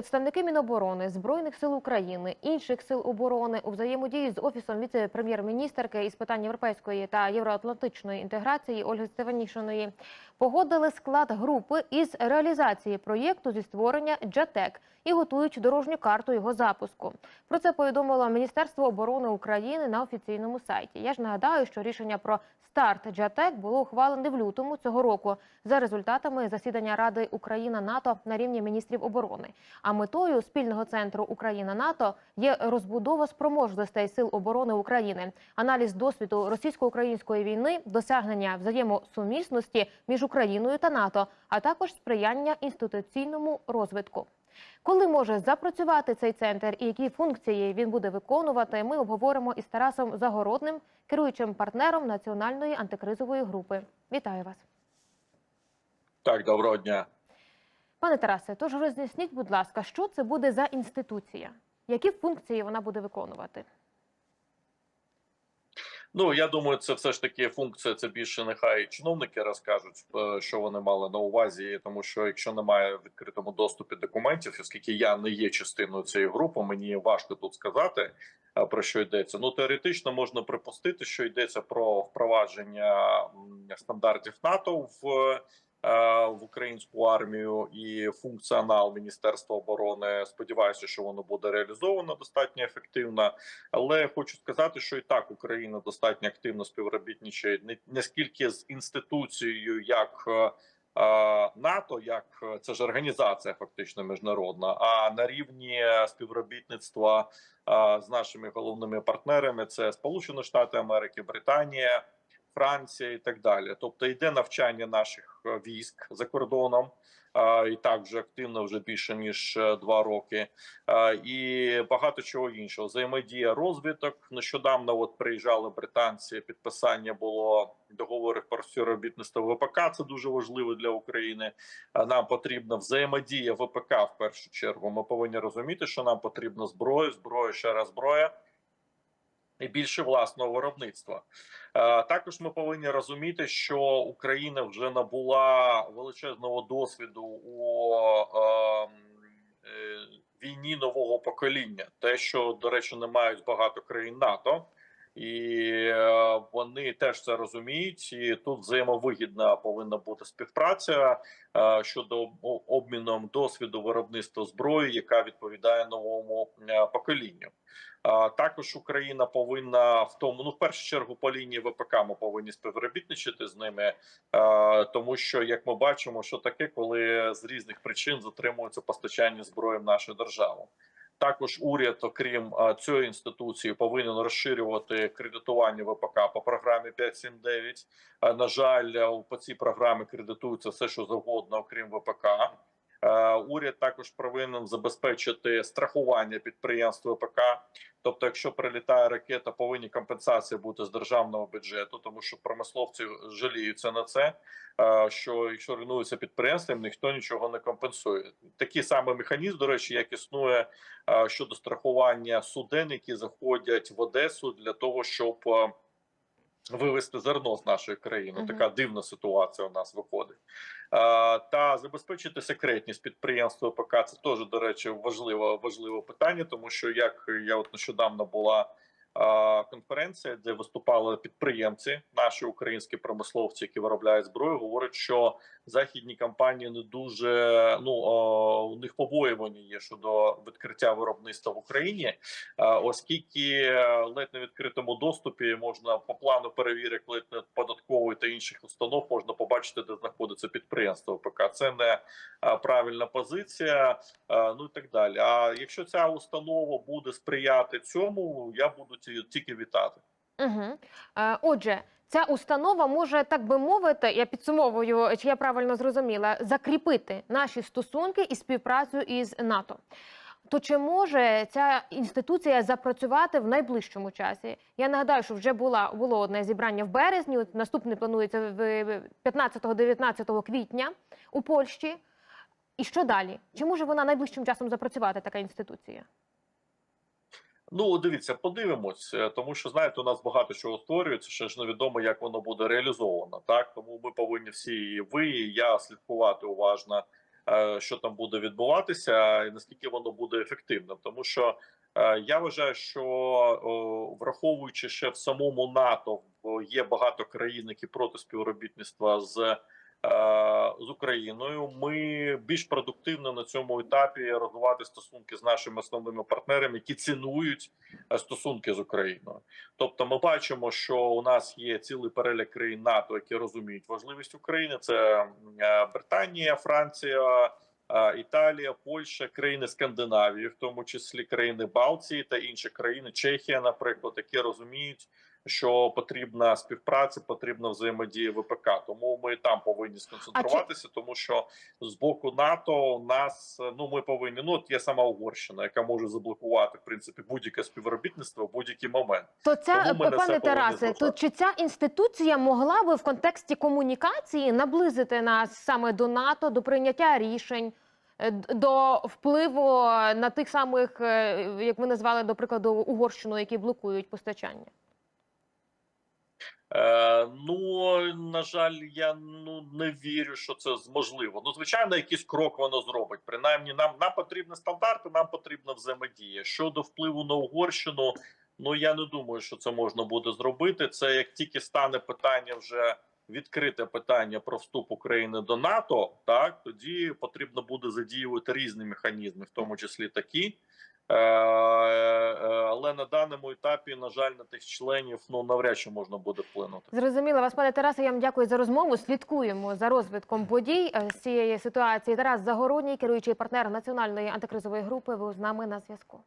Представники Міноборони, Збройних сил України, інших сил оборони у взаємодії з офісом віце-прем'єр-міністерки із питань європейської та євроатлантичної інтеграції Ольги Стефанішиної погодили склад групи із реалізації проєкту зі створення JATEC і готують дорожню карту його запуску. Про це повідомило Міністерство оборони України на офіційному сайті. Я ж нагадаю, що рішення про старт JATEC було ухвалене в лютому цього року за результатами засідання Ради Україна НАТО на рівні міністрів оборони. А метою спільного центру Україна НАТО є розбудова спроможностей сил оборони України, аналіз досвіду російсько-української війни, досягнення взаємосумісності між Україною та НАТО, а також сприяння інституційному розвитку. Коли може запрацювати цей центр і які функції він буде виконувати, ми обговоримо із Тарасом Загородним, керуючим партнером національної антикризової групи. Вітаю вас, Так, доброго дня. Пане Тарасе. Тож роз'ясніть, будь ласка, що це буде за інституція, які функції вона буде виконувати? Ну я думаю, це все ж таки функція. Це більше нехай чиновники розкажуть, е, що вони мали на увазі, тому що якщо немає в відкритому доступі документів, оскільки я не є частиною цієї групи, мені важко тут сказати е, про що йдеться. Ну теоретично можна припустити, що йдеться про впровадження стандартів НАТО в. Е, В українську армію і функціонал Міністерства оборони сподіваюся, що воно буде реалізовано достатньо ефективно. Але хочу сказати, що і так Україна достатньо активно співробітничає не, скільки з інституцією, як е, е, НАТО, як це ж організація фактично міжнародна, а на рівні співробітництва з нашими головними партнерами це Сполучені Штати Америки, Британія. Франція і так далі, тобто йде навчання наших е, військ за кордоном, і так вже активно, вже більше ніж е, два роки. І багато чого іншого. Взаємодія розвиток. Нещодавно от приїжджали британці. Підписання було договорів про співробітництво ВПК. Це дуже важливо для України. Нам потрібна взаємодія ВПК в першу чергу. Ми повинні розуміти, що нам потрібна зброя, зброя ще раз зброя. І більше власного виробництва. Е, також ми повинні розуміти, що Україна вже набула величезного досвіду у е, е, війні нового покоління, те, що до речі, не мають багато країн НАТО, і е, вони теж це розуміють. І тут взаємовигідна повинна бути співпраця е, щодо обміном досвіду виробництва зброї, яка відповідає новому е, поколінню. Також Україна повинна в тому, ну в першу чергу по лінії ВПК ми повинні співробітничати з ними, тому що як ми бачимо, що таке, коли з різних причин затримується постачання зброї в нашу державу. Також уряд, окрім цієї інституції, повинен розширювати кредитування ВПК по програмі 5.7.9. Е, На жаль, по цій програмі кредитується все, що завгодно, окрім ВПК. Е, Уряд також повинен забезпечити страхування підприємств ВПК. Тобто, якщо прилітає ракета, повинні компенсації бути з державного бюджету, тому що промисловці жаліються на це. е, Що якщо руйнується підприємство, їм ніхто нічого не компенсує. Такий самий механізм, до речі, як існує е, щодо страхування суден, які заходять в Одесу для того, щоб вивезти зерно з нашої країни. Мгм. Така дивна ситуація у нас виходить. а, Та забезпечити секретність підприємства ОПК це теж, до речі, важливе, важливе питання, тому що як я от нещодавно була. Конференція, де виступали підприємці, наші українські промисловці, які виробляють зброю, говорять, що західні компанії не дуже ну у них побоювання є щодо відкриття виробництва в Україні, оскільки е, ледь на відкритому доступі можна по плану перевірок ледь не податкової та інших установ можна побачити, де знаходиться підприємство ВПК. Це не е, правильна позиція, е, ну і так далі. А якщо ця установа буде сприяти цьому, я буду ті- тільки вітати. Угу. Отже, ця установа може, так би мовити, я підсумовую, чи я правильно зрозуміла, закріпити наші стосунки і співпрацю із НАТО. То чи може ця інституція запрацювати в найближчому часі? Я нагадаю, що вже була було одне зібрання в березні. от Наступне планується в 15-19 квітня у Польщі. І що далі? Чи може вона найближчим часом запрацювати така інституція? Ну, дивіться, подивимось, е, тому що знаєте, у нас багато чого створюється, ще ж невідомо, як воно буде реалізовано. Так тому ми повинні всі і ви, і я слідкувати уважно е, що там буде відбуватися, і наскільки воно буде ефективним, тому що е, я вважаю, що враховуючи ще в самому НАТО, є багато країн, які проти співробітництва з. Е, З Україною ми більш продуктивно на цьому етапі розвивати стосунки з нашими основними партнерами, які цінують е, стосунки з Україною. Тобто, ми бачимо, що у нас є цілий перелік країн НАТО, які розуміють важливість України. Це е, Британія, Франція, Італія, Польща, країни Скандинавії, в тому числі країни Балтії та інші країни, Чехія, наприклад, які розуміють. Що потрібна співпраця, потрібна взаємодія ВПК. Тому ми там повинні сконцентруватися, тому що з боку НАТО у нас ну ми повинні. Ну от є сама Угорщина, яка може заблокувати в принципі будь-яке співробітництво в будь-який момент. То ця пане Тарасе, то чи ця інституція могла би в контексті комунікації наблизити нас саме до НАТО, до прийняття рішень, е, до впливу на тих самих, е, як ви назвали, до прикладу, Угорщину, які блокують постачання? Е, ну на жаль, я ну не вірю, що це можливо. Ну звичайно, якийсь крок воно зробить. Принаймні, нам нам потрібні стандарти, нам потрібна взаємодія. Щодо впливу на Угорщину, ну я не думаю, що це можна буде зробити. Це як тільки стане питання вже. Відкрите питання про вступ України до НАТО, так тоді потрібно буде задіювати різні механізми, в тому числі такі. Е, е, але на даному етапі, на жаль, на тих членів ну навряд чи можна буде вплинути. Зрозуміло вас, пане Тарасе. Я вам дякую за розмову. Слідкуємо за розвитком подій е, з цієї ситуації. Тарас Загородній, керуючий партнер національної антикризової групи, був з нами на зв'язку.